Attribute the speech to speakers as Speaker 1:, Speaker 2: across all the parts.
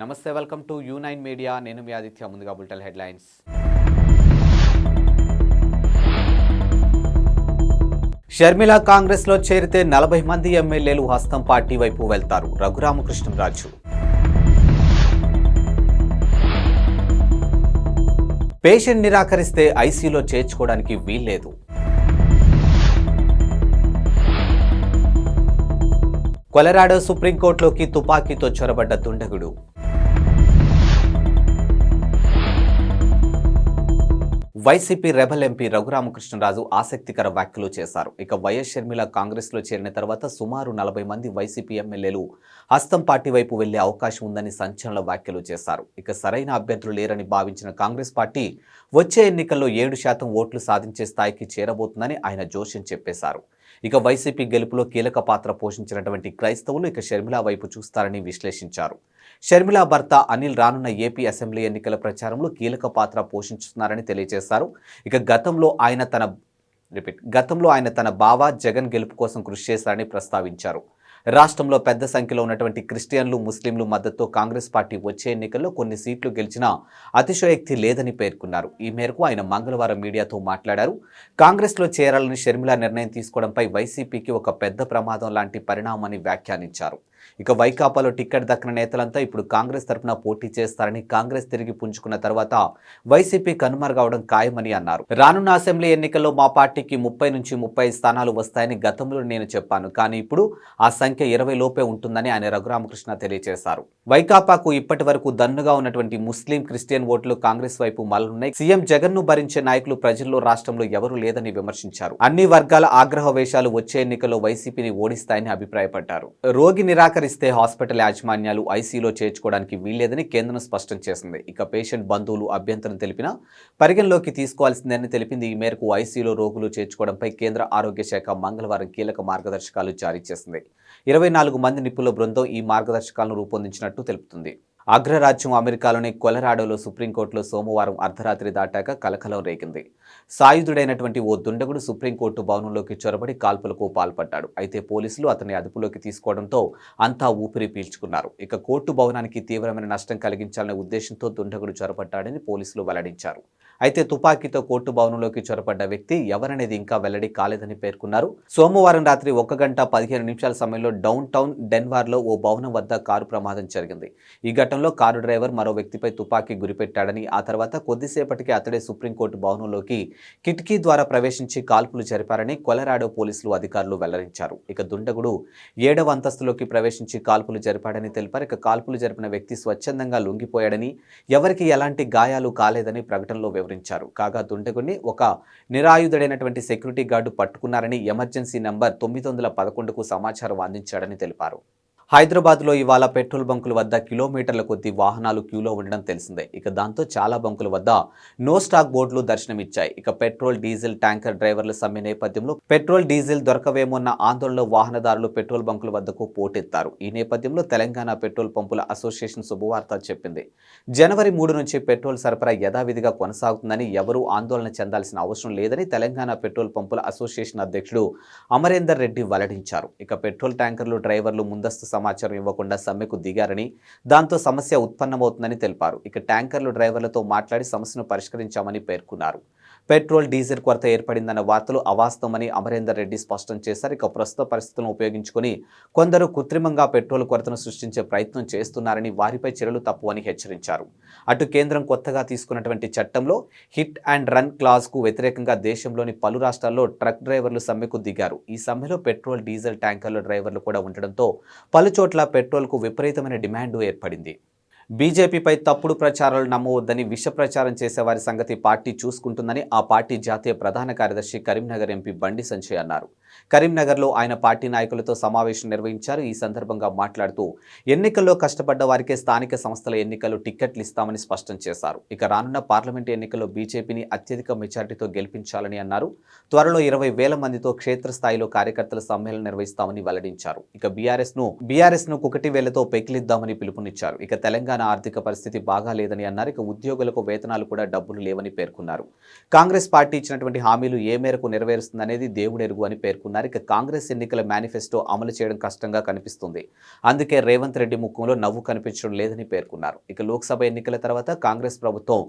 Speaker 1: నమస్తే welcome to U nine media. నేను మీ ఆదిత్య ముందుగా బుల్టల్ హెడ్లైన్స్. షర్మిల కాంగ్రెస్లో చేరితే నలభై మంది ఎమ్మెల్యేలు హస్తం పార్టీ వైపు వెళ్తారు రఘురామకృష్ణరాజు. పేషెంట్ నిరాకరిస్తే ఐసీలో చేర్చుకోవడానికి వీల్లేదు. కొలరాడో సుప్రీంకోర్టులోకి తుపాకీతో చొరబడ్డ దుండగుడు. వైసీపీ రెబల్ ఎంపీ రఘురామకృష్ణరాజు ఆసక్తికర వ్యాఖ్యలు చేశారు. ఇక వైఎస్ షర్మిల కాంగ్రెస్లో చేరిన తర్వాత సుమారు నలభై మంది వైసీపీ ఎమ్మెల్యేలు హస్తం పార్టీ వైపు వెళ్ళే అవకాశం ఉందని సంచలన వ్యాఖ్యలు చేశారు. ఇక సరైన అభ్యర్థులు లేరని భావించిన కాంగ్రెస్ పార్టీ వచ్చే ఎన్నికల్లో ఏడు శాతం ఓట్లు సాధించే స్థాయికి చేరబోతుందని ఆయన జోష్యం చెప్పేశారు. ఇక వైసీపీ గెలుపులో కీలక పాత్ర పోషించినటువంటి క్రైస్తవులు ఇక షర్మిల వైపు చూస్తారని విశ్లేషించారు. షర్మిల భర్త అనిల్ రానున్న ఏపీ అసెంబ్లీ ఎన్నికల ప్రచారంలో కీలక పాత్ర పోషించుతున్నారని తెలియజేశారు. ఇక గతంలో ఆయన తన రిపీట్ గతంలో ఆయన తన బావ జగన్ గెలుపు కోసం కృషి చేశారని ప్రస్తావించారు. రాష్ట్రంలో పెద్ద సంఖ్యలో ఉన్నటువంటి క్రిస్టియన్లు ముస్లింలు మద్దతుతో కాంగ్రెస్ పార్టీ వచ్చే ఎన్నికల్లో కొన్ని సీట్లు గెలిచినా అతిశయోక్తి లేదని పేర్కొన్నారు. ఈ మేరకు ఆయన మంగళవారం మీడియాతో మాట్లాడారు. కాంగ్రెస్లో చేరాలని షర్మిల నిర్ణయం తీసుకోవడంపై వైసీపీకి ఒక పెద్ద ప్రమాదం లాంటి పరిణామాన్ని వ్యాఖ్యానించారు. ఇక వైకాపాలో టికెట్ దక్కిన నేతలంతా ఇప్పుడు కాంగ్రెస్ తరఫున పోటీ చేస్తారని కాంగ్రెస్ తిరిగి పుంజుకున్న తర్వాత వైసీపీ కనుమరుగవడం ఖాయమని అన్నారు. రానున్న అసెంబ్లీ ఎన్నికల్లో మా పార్టీకి ముప్పై నుంచి ముప్పై స్థానాలు వస్తాయని గతంలో నేను చెప్పాను. కానీ ఇప్పుడు ఆ సంఖ్య ఇరవై లోపే ఉంటుందని ఆయన రఘురామకృష్ణ తెలియజేశారు. వైకాపాకు ఇప్పటి వరకు దన్నుగా ఉన్నటువంటి ముస్లిం క్రిస్టియన్ ఓట్లు కాంగ్రెస్ వైపు మళ్ళున్నాయి. సీఎం జగన్ను భరించే నాయకులు ప్రజల్లో రాష్ట్రంలో ఎవరూ లేదని విమర్శించారు. అన్ని వర్గాల ఆగ్రహ వేషాలు వచ్చే ఎన్నికల్లో వైసీపీని ఓడిస్తాయని అభిప్రాయపడ్డారు. రోగి నిరాకరిస్తే హాస్పిటల్ యాజమాన్యాలు ఐసీలో చేర్చుకోవడానికి వీల్లేదని కేంద్రం స్పష్టం చేసింది. ఇక పేషెంట్ బంధువులు అభ్యంతరం తెలిపినా పరిగణలోకి తీసుకోవాల్సిందని తెలిపింది. ఈ మేరకు ఐసీలో రోగులు చేర్చుకోవడంపై కేంద్ర ఆరోగ్య శాఖ మంగళవారం కీలక మార్గదర్శకాలు జారీ చేసింది. ఇరవై నాలుగు మంది నిపుణుల బృందం ఈ మార్గదర్శకాలను రూపొందించినట్టు తెలుపుతుంది. అగ్రరాజ్యం అమెరికాలోని కొలరాడోలో సుప్రీంకోర్టులో సోమవారం అర్ధరాత్రి దాటాక కలకలం రేగింది. సాయుధుడైనటువంటి ఓ దుండగుడు సుప్రీంకోర్టు భవనంలోకి చొరబడి కాల్పులకు పాల్పడ్డాడు. అయితే పోలీసులు అతన్ని అదుపులోకి తీసుకోవడంతో అంతా ఊపిరి పీల్చుకున్నారు. ఇక కోర్టు భవనానికి తీవ్రమైన నష్టం కలిగించాలనే ఉద్దేశంతో దుండగుడు చొరబడ్డాడని పోలీసులు వెల్లడించారు. అయితే తుపాకీతో కోర్టు భవనంలోకి చొరబడ్డ వ్యక్తి ఎవరనేది ఇంకా వెల్లడి కాలేదని పేర్కొన్నారు. సోమవారం రాత్రి ఒక గంట పదిహేను నిమిషాల సమయంలో డౌన్ టౌన్ డెన్వార్లో ఓ భవనం వద్ద కారు ప్రమాదం జరిగింది. ఈ ఘటనలో కారు డ్రైవర్ మరో వ్యక్తిపై తుపాకీ గురిపెట్టాడని ఆ తర్వాత కొద్దిసేపటికి అతడే సుప్రీంకోర్టు భవనంలోకి కిటికీ ద్వారా ప్రవేశించి కాల్పులు జరిపారని కొలరాడో పోలీసులు అధికారులు వెల్లడించారు. ఇక దుండగుడు ఏడవ అంతస్తులోకి ప్రవేశించి కాల్పులు జరిపాడని తెలిపారు. ఇక కాల్పులు జరిపిన వ్యక్తి స్వచ్ఛందంగా లొంగిపోయాడని ఎవరికి ఎలాంటి గాయాలు కాలేదని ప్రకటనలో వివరించారు. కాగా దుండగుని ఒక నిరాయుధుడైనటువంటి సెక్యూరిటీ గార్డు పట్టుకున్నారని ఎమర్జెన్సీ నంబర్ తొమ్మిది వందల పదకొండుకు సమాచారం అందించాడని తెలిపారు. హైదరాబాద్లో ఇవాళ పెట్రోల్ బంకుల వద్ద కిలోమీటర్ల కొద్ది వాహనాలు క్యూలో ఉండడం తెలిసిందే. ఇక దాంతో చాలా బంకుల వద్ద నో స్టాక్ బోర్డులు దర్శనమిచ్చాయి. ఇక పెట్రోల్ డీజిల్ ట్యాంకర్ డ్రైవర్ల సమ్మె నేపథ్యంలో పెట్రోల్ డీజిల్ దొరకవేమోన్న ఆందోళనలో వాహనదారులు పెట్రోల్ బంకుల వద్దకు పోటెత్తారు. ఈ నేపథ్యంలో తెలంగాణ పెట్రోల్ పంపుల అసోసియేషన్ శుభవార్త చెప్పింది. జనవరి మూడు నుంచి పెట్రోల్ సరఫరా యథావిధిగా కొనసాగుతుందని ఎవరూ ఆందోళన చెందాల్సిన అవసరం లేదని తెలంగాణ పెట్రోల్ పంపుల అసోసియేషన్ అధ్యక్షుడు అమరేందర్ రెడ్డి వెల్లడించారు. ఇక పెట్రోల్ ట్యాంకర్లు డ్రైవర్లు ముందస్తు సమాచారం ఇవ్వకుండా సమ్మెకు దిగారని దాంతో సమస్య ఉత్పన్నమవుతుందని తెలిపారు. ఇక ట్యాంకర్లు డ్రైవర్లతో మాట్లాడి సమస్యను పరిష్కరించామని పేర్కొన్నారు. పెట్రోల్ డీజిల్ కొరత ఏర్పడిందన్న వార్తలు అవాస్తవమని అమరేందర్ రెడ్డి స్పష్టం చేశారు. ఇక ప్రస్తుత పరిస్థితులను ఉపయోగించుకొని కొందరు కృత్రిమంగా పెట్రోల్ కొరతను సృష్టించే ప్రయత్నం చేస్తున్నారని వారిపై చర్యలు తప్పు అని హెచ్చరించారు. అటు కేంద్రం కొత్తగా తీసుకున్నటువంటి చట్టంలో హిట్ అండ్ రన్ క్లాజ్కు వ్యతిరేకంగా దేశంలోని పలు రాష్ట్రాల్లో ట్రక్ డ్రైవర్లు సమ్మెకు దిగారు. ఈ సమ్మెలో పెట్రోల్ డీజిల్ ట్యాంకర్ల డ్రైవర్లు కూడా ఉండడంతో పలుచోట్ల పెట్రోల్కు విపరీతమైన డిమాండ్ ఏర్పడింది. బీజేపీపై తప్పుడు ప్రచారాలు నమ్మవద్దని విష ప్రచారం చేసేవారి సంగతి పార్టీ చూసుకుంటుందని ఆ పార్టీ జాతీయ ప్రధాన కార్యదర్శి కరీంనగర్ ఎంపీ బండి సంజయ్ అన్నారు. కరీంనగర్లో ఆయన పార్టీ నాయకులతో సమావేశం నిర్వహించారు. ఈ సందర్భంగా మాట్లాడుతూ ఎన్నికల్లో కష్టపడ్డ వారికే స్థానిక సంస్థల ఎన్నికలు టిక్కెట్లు ఇస్తామని స్పష్టం చేశారు. ఇక రానున్న పార్లమెంటు ఎన్నికల్లో బీజేపీని అత్యధిక మెజార్టీతో గెలిపించాలని అన్నారు. త్వరలో ఇరవై వేల మందితో క్షేత్రస్థాయిలో కార్యకర్తల సమ్మేళనం నిర్వహిస్తామని వెల్లడించారు. ఇక బీఆర్ఎస్ను బీఆర్ఎస్ను కుకటి వేలతో పెకిలిద్దామని పిలుపునిచ్చారు. ఇక తెలంగాణ ఆర్థిక పరిస్థితి బాగా లేదని అన్నారు. ఇక ఉద్యోగులకు వేతనాలు కూడా డబ్బులు లేవని పేర్కొన్నారు. కాంగ్రెస్ పార్టీ ఇచ్చినటువంటి హామీలు ఏ మేరకు నెరవేరుస్తుందనేది దేవుడెరుగు అని పేర్కొన్నారు. మేరకు కాంగ్రెస్ ఎన్నికల మేనిఫెస్టో అమలు చేయడం కష్టంగా కనిపిస్తుంది. అందుకే రేవంత్ రెడ్డి ముఖంలో నవ్వు కనిపించడం లేదని పేర్కొన్నారు. ఇక లోక్సభ ఎన్నికల తర్వాత కాంగ్రెస్ ప్రభుత్వం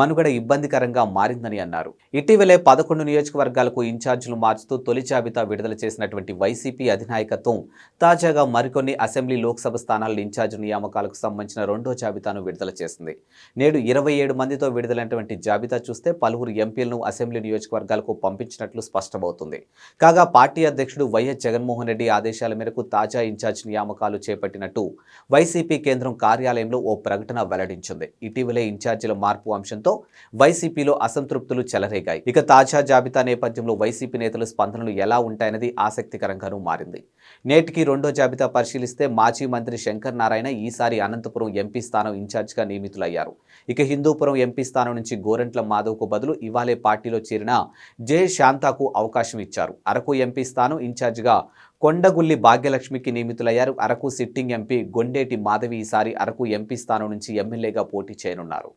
Speaker 1: మనుగడ ఇబ్బందికరంగా మారిందని అన్నారు. ఇటీవలే పదకొండు నియోజకవర్గాలకు ఇన్ఛార్జీలు మార్చుతూ తొలి జాబితా విడుదల చేసినటువంటి వైసీపీ అధినాయకత్వం తాజాగా మరికొన్ని అసెంబ్లీ లోక్సభ స్థానాల ఇన్ఛార్జ్ నియామకాలకు సంబంధించిన రెండో జాబితాను విడుదల చేసింది. నేడు ఇరవై ఏడు మందితో విడుదలైనటువంటి జాబితా చూస్తే పలువురు ఎంపీలను అసెంబ్లీ నియోజకవర్గాలకు పంపించినట్లు స్పష్టమవుతుంది. కాగా పార్టీ అధ్యక్షుడు వైఎస్ జగన్మోహన్ రెడ్డి ఆదేశాల మేరకు తాజా ఇన్ఛార్జ్ నియామకాలు చేపట్టినట్టు వైసీపీ కేంద్రం కార్యాలయంలో ఓ ప్రకటన వెల్లడించింది. ఇటీవలే ఇన్ఛార్జీల మార్పు అంశంతో వైసీపీలో అసంతృప్తులు చెలరేగాయి. ఇక తాజా జాబితా నేపథ్యంలో వైసీపీ నేతలు స్పందనలు ఎలా ఉంటాయన్నది ఆసక్తికరంగానూ మారింది. నేటికి రెండో జాబితా పరిశీలిస్తే మాజీ మంత్రి శంకర్ నారాయణ ఈసారి అనంతపురం ఎంపీ స్థానం ఇన్ఛార్జిగా నియమితులయ్యారు. ఇక హిందూపురం ఎంపీ స్థానం నుంచి గోరంట్ల మాధవ్కు బదులు ఇవాళే పార్టీలో చేరిన జే శాంతాకు అవకాశం ఇచ్చారు. అరకు ఎంపీ స్థానం ఇన్ఛార్జిగా కొండగుల్లి భాగ్యలక్ష్మికి నియమితులయ్యారు. అరకు సిట్టింగ్ ఎంపీ గొండేటి మాధవి ఈసారి అరకు ఎంపీ స్థానం నుంచి ఎమ్మెల్యేగా పోటీ చేయనున్నారు.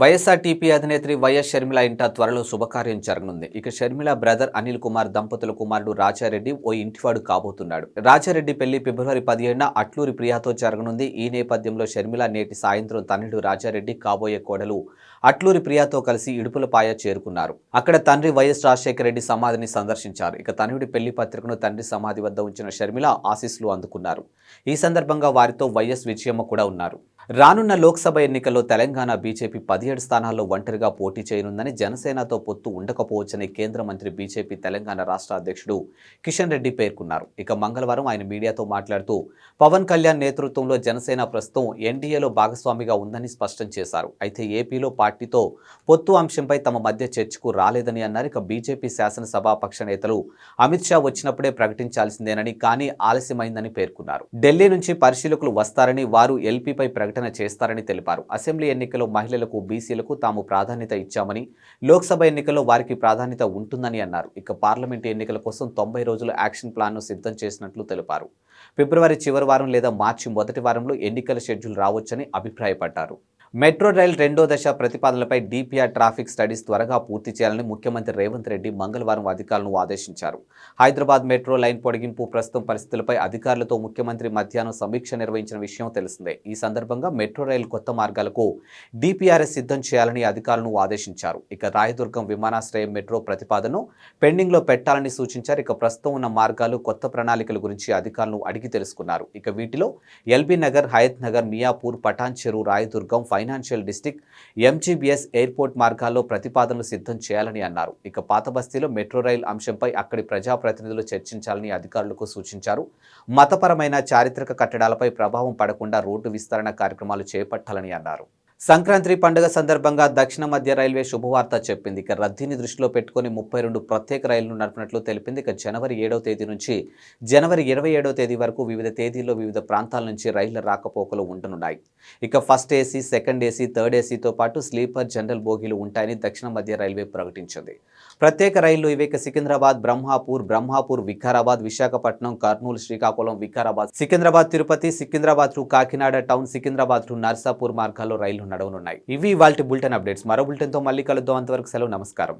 Speaker 1: వైఎస్ఆర్టీపీ అధినేత్రి వైఎస్ షర్మిల ఇంట త్వరలో శుభకార్యం జరగనుంది. ఇక షర్మిల బ్రదర్ అనిల్ కుమార్ దంపతుల కుమారుడు రాజారెడ్డి ఓ ఇంటివాడు కాబోతున్నాడు. రాజారెడ్డి పెళ్ళి ఫిబ్రవరి పదిహేడున అట్లూరి ప్రియాతో జరగనుంది. ఈ నేపథ్యంలో షర్మిల నేటి సాయంత్రం తనయుడు రాజారెడ్డి కాబోయే కోడలు అట్లూరి ప్రియాతో కలిసి ఇడుపులపాయ చేరుకున్నారు. అక్కడ తండ్రి వైఎస్ రాజశేఖర రెడ్డి సమాధిని సందర్శించారు. ఇక తనయుడి పెళ్ళి పత్రికను తండ్రి సమాధి వద్ద ఉంచిన షర్మిల ఆశీస్సులు అందుకున్నారు. ఈ సందర్భంగా వారితో వైఎస్ విజయమ్మ కూడా ఉన్నారు. రానున్న లోక్సభ ఎన్నికల్లో తెలంగాణ బీజేపీ పదిహేడు స్థానాల్లో ఒంటరిగా పోటీ చేయనుందని జనసేనతో పొత్తు ఉండకపోవచ్చని కేంద్ర మంత్రి బీజేపీ తెలంగాణ రాష్ట్ర అధ్యక్షుడు కిషన్ రెడ్డి పేర్కొన్నారు. ఇక మంగళవారం ఆయన మీడియాతో మాట్లాడుతూ పవన్ కళ్యాణ్ నేతృత్వంలో జనసేన ప్రస్తుతం ఎన్డీఏలో భాగస్వామిగా ఉందని స్పష్టం చేశారు. అయితే ఏపీలో పార్టీతో పొత్తు అంశంపై తమ మధ్య చర్చకు రాలేదని అన్నారు. ఇక బీజేపీ శాసనసభాపక్ష నేతలు అమిత్ షా వచ్చినప్పుడే ప్రకటించాల్సిందేనని కానీ ఆలస్యమైందని పేర్కొన్నారు. ఢిల్లీ నుంచి పరిశీలకులు వస్తారని వారు ఎల్పీపై ప్రకటన చేస్తారని తెలిపారు. అసెంబ్లీ ఎన్నికల్లో మహిళలకు బీసీలకు తాము ప్రాధాన్యత ఇచ్చామని లోక్సభ ఎన్నికల్లో వారికి ప్రాధాన్యత ఉంటుందని అన్నారు. ఇక పార్లమెంటు ఎన్నికల కోసం తొంభై రోజుల యాక్షన్ ప్లాన్ను సిద్ధం చేసినట్లు తెలిపారు. ఫిబ్రవరి చివరి వారం లేదా మార్చి మొదటి వారంలో ఎన్నికల షెడ్యూల్ రావచ్చని అభిప్రాయపడ్డారు. మెట్రో రైల్ రెండో దశ ప్రతిపాదనలపై డిపిఆర్ ట్రాఫిక్ స్టడీస్ త్వరగా పూర్తి చేయాలని ముఖ్యమంత్రి రేవంత్ రెడ్డి మంగళవారం అధికారులను ఆదేశించారు. హైదరాబాద్ మెట్రో లైన్ పొడిగింపు ప్రస్తుతం పరిస్థితులపై అధికారులతో ముఖ్యమంత్రి మధ్యాహ్నం సమీక్ష నిర్వహించిన విషయం తెలిసిందే. ఈ సందర్భంగా మెట్రో రైలు కొత్త మార్గాలకు డిపిఆర్ఎస్ సిద్ధం చేయాలని అధికారులను ఆదేశించారు. ఇక రాయదుర్గం విమానాశ్రయం మెట్రో ప్రతిపాదనను పెండింగ్లో పెట్టాలని సూచించారు. ఇక ప్రస్తుతం ఉన్న మార్గాలు కొత్త ప్రణాళికల గురించి అధికారులను అడిగి తెలుసుకున్నారు. ఇక వీటిలో LB Nagar Hayath Nagar Miyapur Patancheru Rayadurgam financial district MGBS airport మార్గాల్లో ప్రతిపాదనలు సిద్ధం చేయాలని అన్నారు. ఇక పాత బస్తీలో మెట్రో రైల్ అంశంపై అక్కడి ప్రజాప్రతినిధులు చర్చించాలని అధికారులకు సూచించారు. మతపరమైన చారిత్రక కట్టడాలపై ప్రభావం పడకుండా రోడ్డు విస్తరణ కార్యక్రమాలు చేపట్టాలని అన్నారు. సంక్రాంతి పండుగ సందర్భంగా దక్షిణ మధ్య రైల్వే శుభవార్త చెప్పింది. ఇక రద్దీని దృష్టిలో పెట్టుకుని ముప్పై రెండు ప్రత్యేక రైళ్ళను నడిపినట్లు తెలిపింది. ఇక జనవరి ఏడవ తేదీ నుంచి జనవరి ఇరవై ఏడవ తేదీ వరకు వివిధ తేదీల్లో వివిధ ప్రాంతాల నుంచి రైళ్ళ రాకపోకలు ఉండనున్నాయి. ఇక first AC second AC third ఏసీతో పాటు స్లీపర్ జనరల్ బోగీలు ఉంటాయని దక్షిణ మధ్య రైల్వే ప్రకటించింది. ప్రత్యేక రైళ్ళు ఇవి. Secunderabad Brahmapur Brahmapur Vikarabad Visakhapatnam Kurnool Srikakulam Vikarabad Secunderabad Tirupati Secunderabad to Kakinada town Secunderabad to Narsapur మార్గాల్లో రైళ్ళు నడవనున్నాయి. ఇవి ఇవాళ బులెటిన్ అప్డేట్స్. మరో బులెటిన్తో మళ్ళీ కలుద్దాం. అంతవరకు సెలవు. నమస్కారం.